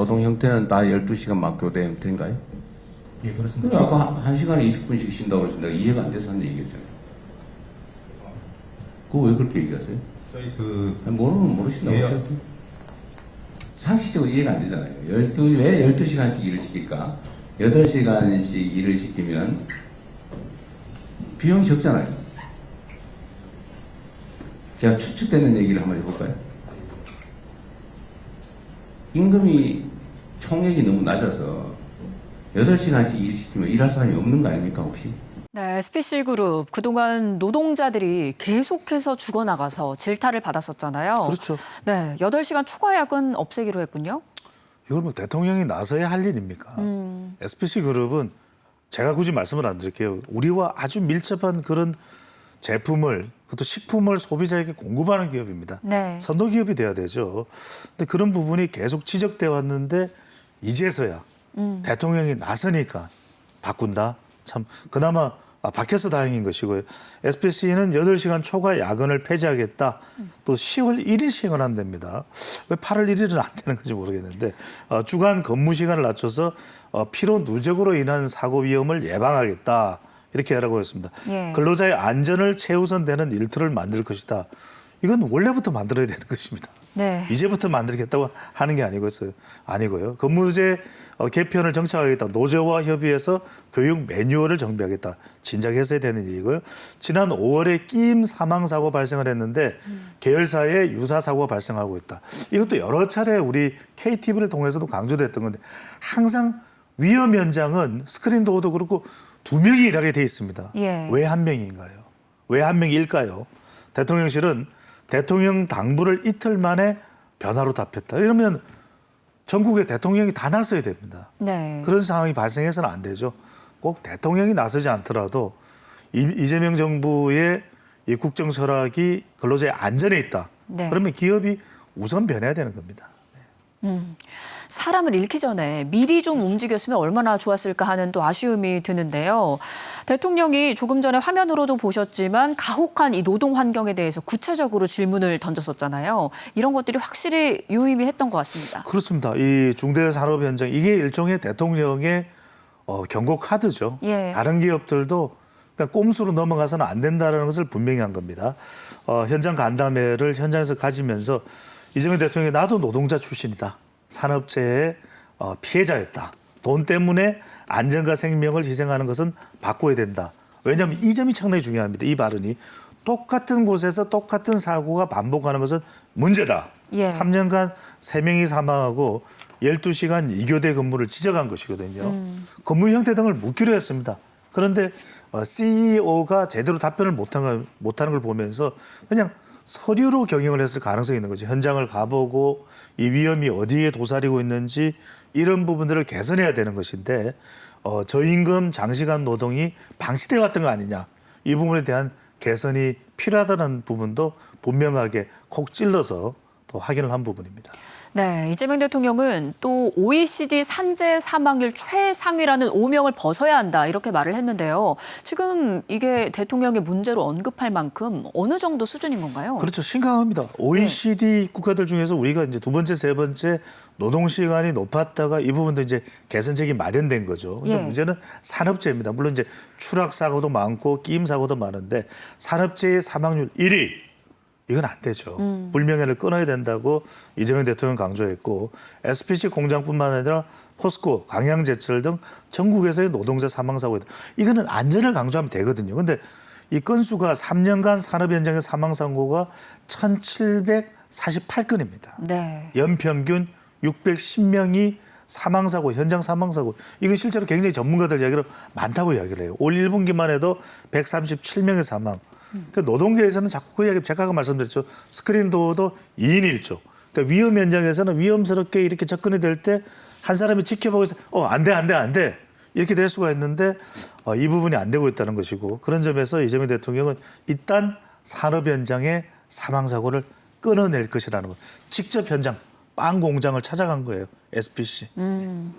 노동 형태는 다 12시간 막교대 형태인가요? 예, 그렇습니다. 그래, 아까 한 시간에 20분씩 쉰다고 해서 내가 이해가 안 돼서 한 얘기였잖아요. 그거 왜 그렇게 얘기하세요? 저희 그 아니, 모르면 모르신다고 예. 하셔도 상식적으로 이해가 안 되잖아요. 12, 왜 12시간씩 일을 시킬까? 8시간씩 일을 시키면 비용이 적잖아요. 제가 추측되는 얘기를 한번 해볼까요? 임금이 총액이 너무 낮아서 8시간씩 일 시키면 일할 사람이 없는 거 아닙니까, 혹시? 네, SPC 그룹 그동안 노동자들이 계속해서 죽어나가서 질타를 받았었잖아요. 그렇죠. 네, 8시간 초과 야근 없애기로 했군요. 이걸 뭐 대통령이 나서야 할 일입니까? 음. SPC 그룹은 제가 굳이 말씀을 안 드릴게요. 우리와 아주 밀접한 그런 제품을 그것도 식품을 소비자에게 공급하는 기업입니다. 네. 선도 기업이 돼야 되죠. 근데 그런 부분이 계속 지적돼 왔는데 이제서야 음. 대통령이 나서니까 바꾼다. 참 그나마 아, 바뀌어서 다행인 것이고요. SPC는 8시간 초과 야근을 폐지하겠다. 또 10월 1일 시행을 한답니다. 왜 8월 1일은 안 되는 건지 모르겠는데 어, 주간 근무 시간을 낮춰서 어, 피로 누적으로 인한 사고 위험을 예방하겠다. 이렇게 하라고 했습니다. 예. 근로자의 안전을 최우선되는 일터를 만들 것이다. 이건 원래부터 만들어야 되는 것입니다. 네. 이제부터 만들겠다고 하는 게 아니고요. 아니고요. 근무제 어, 개편을 정착하겠다. 노조와 협의해서 교육 매뉴얼을 정비하겠다. 진작 했어야 되는 일이고요. 지난 5월에 끼임 사망 사고 발생을 했는데 계열사에 유사 사고가 발생하고 있다. 이것도 여러 차례 우리 KTV를 통해서도 강조됐던 건데 항상 위험 현장은 스크린 도어도 그렇고 두 명이 일하게 돼 있습니다. 예. 왜한 명인가요? 왜 한 명일까요? 대통령실은 대통령 당부를 이틀 만에 변화로 답했다. 이러면 전국의 대통령이 다 나서야 됩니다. 네. 그런 상황이 발생해서는 안 되죠. 꼭 대통령이 나서지 않더라도 이- 이재명 정부의 이 국정 철학이 근로자의 안전에 있다. 네. 그러면 기업이 우선 변해야 되는 겁니다. 음, 사람을 잃기 전에 미리 좀 움직였으면 얼마나 좋았을까 하는 또 아쉬움이 드는데요. 대통령이 조금 전에 화면으로도 보셨지만 가혹한 이 노동 환경에 대해서 구체적으로 질문을 던졌었잖아요. 이런 것들이 확실히 유의미했던 것 같습니다. 그렇습니다. 이 중대 산업 현장 이게 일종의 대통령의 어, 경고 카드죠. 예. 다른 기업들도 그러니까 꼼수로 넘어가서는 안 된다는 것을 분명히 한 겁니다. 어, 현장 간담회를 현장에서 가지면서 이재명 대통령이 나도 노동자 출신이다. 산업재해의 어, 피해자였다. 돈 때문에 안전과 생명을 희생하는 것은 바꿔야 된다. 왜냐하면 이 점이 상당히 중요합니다. 이 발언이 똑같은 곳에서 똑같은 사고가 반복하는 것은 문제다. 예. 3년간 3명이 사망하고 12시간 2교대 근무를 지적한 것이거든요. 근무 형태 등을 묻기로 했습니다. 그런데 CEO가 제대로 답변을 못한 걸, 못하는 걸 보면서 그냥 서류로 경영을 했을 가능성이 있는 거죠. 현장을 가보고 이 위험이 어디에 도사리고 있는지 이런 부분들을 개선해야 되는 것인데 어, 저임금 장시간 노동이 방치돼 왔던 거 아니냐. 이 부분에 대한 개선이 필요하다는 부분도 분명하게 콕 찔러서 또 확인을 한 부분입니다. 네, 이재명 대통령은 또 OECD 산재 사망률 최상위라는 오명을 벗어야 한다 이렇게 말을 했는데요. 지금 이게 대통령의 문제로 언급할 만큼 어느 정도 수준인 건가요? 그렇죠. 심각합니다. OECD 국가들 중에서 우리가 이제 두 번째, 세 번째 노동 시간이 높았다가 이 부분도 이제 개선책이 마련된 거죠. 근데 예. 문제는 산업재해입니다. 물론 이제 추락 사고도 많고 끼임 사고도 많은데 산업재해 사망률 1위 이건 안 되죠. 불명예를 끊어야 된다고 이재명 대통령 강조했고 SPC 공장뿐만 아니라 포스코, 광양제철 등 전국에서의 노동자 사망 사고 이거는 안전을 강조하면 되거든요. 근데 이 건수가 3년간 산업 현장의 사망 사고가 1,748건입니다. 네. 연평균 610명이 사망 사고, 현장 사망 사고. 이건 실제로 굉장히 전문가들 이야기로 많다고 이야기를 해요. 올 1분기만 해도 137명의 사망. 그 노동계에서는 자꾸 그 이야기 제가 아까 말씀드렸죠. 스크린 도어도 2인 1조. 그러니까 위험 현장에서는 위험스럽게 이렇게 접근이 될 때 한 사람이 지켜보고 있어. 어, 안 돼, 안 돼, 안 돼. 이렇게 될 수가 있는데 어, 이 부분이 안 되고 있다는 것이고 그런 점에서 이재명 대통령은 일단 산업 현장의 사망 사고를 끊어낼 것이라는 것. 직접 현장 빵 공장을 찾아간 거예요. SPC. 음,